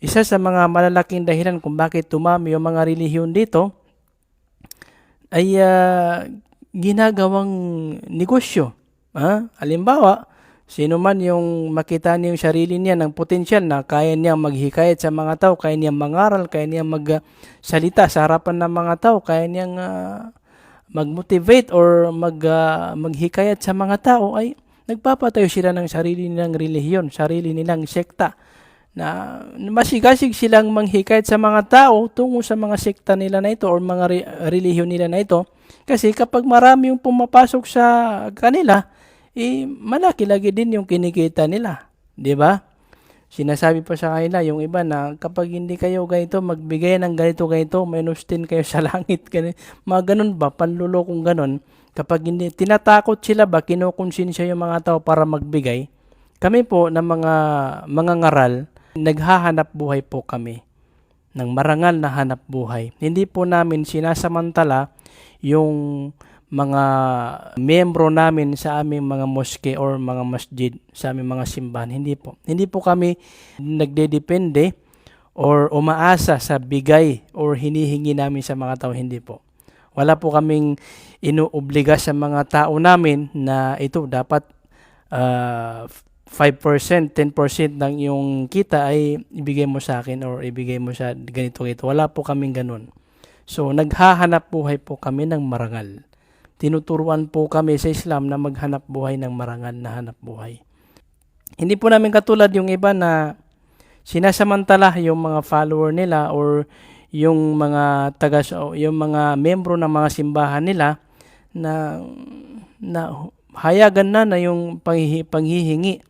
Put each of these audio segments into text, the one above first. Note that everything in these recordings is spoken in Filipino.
Isa sa mga malalaking dahilan kung bakit tumami yung mga relihiyon dito ay ah, ginagawang negosyo. Ha? Halimbawa, sino man yung makita niya yung sarili niya ng potensyal na kaya niyang maghikayat sa mga tao, kaya niyang mangaral, kaya niyang magsalita sa harapan ng mga tao, kaya niyang ah, mag-motivate or mag, ah, maghikayat sa mga tao ay nagpapatayo sila ng sarili nilang relihiyon, sarili nilang sekta na masigasig silang manghikayat sa mga tao tungo sa mga sekta nila na ito or mga re- relihiyon nila na ito. Kasi kapag marami yung pumapasok sa kanila, eh, malaki lagi din yung kinikita nila. Di ba? Sinasabi pa sa kanila yung iba na kapag hindi kayo ganito, magbigay ng ganito ganito, minus 10 kayo sa langit. Ganun. Mga ganun ba? Panlulokong ganun. Kapag hindi, tinatakot sila ba, kinukonsensya yung mga tao para magbigay. Kami po ng mga mga ngaral, naghahanap buhay po kami ng marangal na hanap buhay. Hindi po namin sinasamantala yung mga membro namin sa aming mga moske or mga masjid, sa aming mga simbahan. Hindi po. Hindi po kami nagdedepende or umaasa sa bigay or hinihingi namin sa mga tao. Hindi po. Wala po kaming inuobliga sa mga tao namin na ito dapat ah, 5%, 10% ng yung kita ay ibigay mo sa akin or ibigay mo sa ganito ganito. Wala po kaming ganun. So, naghahanap buhay po kami ng marangal. Tinuturuan po kami sa Islam na maghanap buhay ng marangal na hanap buhay. Hindi po namin katulad yung iba na sinasamantala yung mga follower nila or yung mga taga yung mga membro ng mga simbahan nila na na hayagan na na yung panghihi, panghihingi.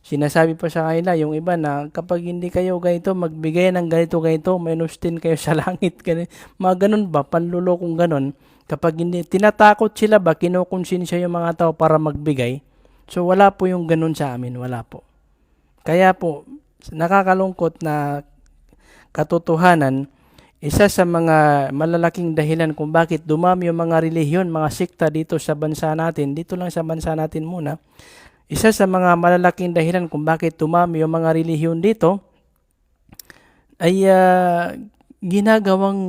Sinasabi pa sa kanila yung iba na kapag hindi kayo ganito, magbigay ng ganito ganito, minus 10 kayo sa langit. Ganun. Mga ganun ba? Panlulokong ganun. Kapag hindi, tinatakot sila ba, kinukonsensya yung mga tao para magbigay. So wala po yung ganun sa amin, wala po. Kaya po, nakakalungkot na katotohanan, isa sa mga malalaking dahilan kung bakit dumami yung mga relihiyon, mga sikta dito sa bansa natin, dito lang sa bansa natin muna, isa sa mga malalaking dahilan kung bakit dumami yung mga relihiyon dito ay ah, ginagawang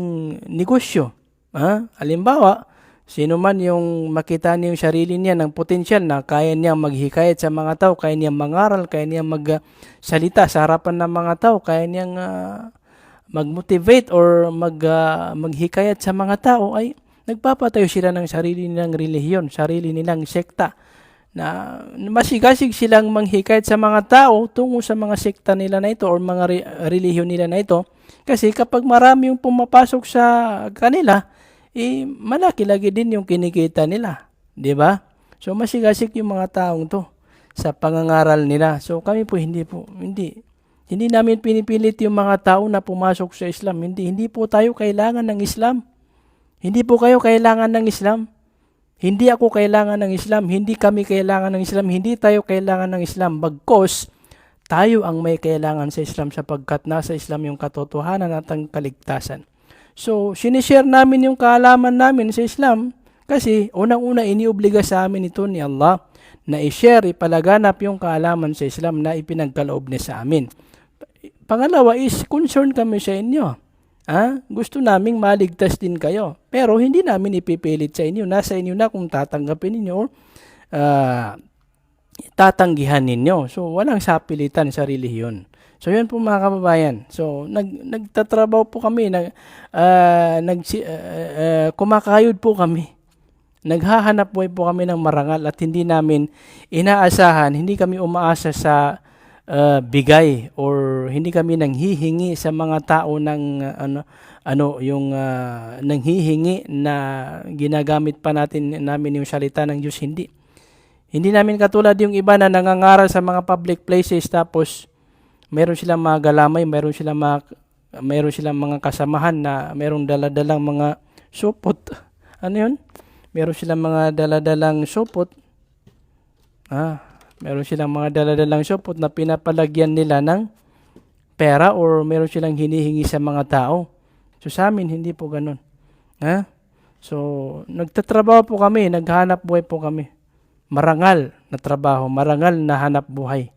negosyo. Ha? Halimbawa, sino man yung makita niya yung sarili niya ng potensyal na kaya niyang maghikayat sa mga tao, kaya niyang mangaral, kaya niyang magsalita sa harapan ng mga tao, kaya niyang ah, mag-motivate or mag, ah, maghikayat sa mga tao ay nagpapatayo sila ng sarili nilang relihiyon, sarili nilang sekta na masigasig silang manghikayat sa mga tao tungo sa mga sekta nila na ito or mga re- relihiyon nila na ito. Kasi kapag marami yung pumapasok sa kanila, eh, malaki lagi din yung kinikita nila. Di ba? So, masigasig yung mga taong to sa pangangaral nila. So, kami po hindi po, hindi. Hindi namin pinipilit yung mga tao na pumasok sa Islam. Hindi, hindi po tayo kailangan ng Islam. Hindi po kayo kailangan ng Islam. Hindi ako kailangan ng Islam, hindi kami kailangan ng Islam, hindi tayo kailangan ng Islam. Bagkos, tayo ang may kailangan sa Islam sapagkat nasa Islam yung katotohanan at ang kaligtasan. So, sinishare namin yung kaalaman namin sa Islam kasi unang-una iniobliga sa amin ito ni Allah na i-share, ipalaganap yung kaalaman sa Islam na ipinagkaloob niya sa amin. Pangalawa is concern kami sa inyo. Ah, gusto naming maligtas din kayo. Pero hindi namin ipipilit sa inyo. Nasa inyo na kung tatanggapin ninyo or ah, tatanggihan ninyo. So, walang sapilitan sa relihiyon. So, yun po mga kababayan. So, nag, nagtatrabaho po kami. Nag, ah, nag, ah, ah, kumakayod po kami. Naghahanap buhay po kami ng marangal at hindi namin inaasahan, hindi kami umaasa sa uh, bigay or hindi kami nanghihingi sa mga tao ng uh, ano ano yung uh, nanghihingi na ginagamit pa natin namin yung salita ng Diyos hindi. Hindi namin katulad yung iba na nangangaral sa mga public places tapos meron silang mga galamay meron silang mga meron silang mga kasamahan na merong daladalang mga supot. Ano yun? Meron silang mga daladalang supot. Ah meron silang mga daladalang supot na pinapalagyan nila ng pera or meron silang hinihingi sa mga tao. So sa amin, hindi po ganun. Ha? So, nagtatrabaho po kami, naghanap buhay po kami. Marangal na trabaho, marangal na hanap buhay.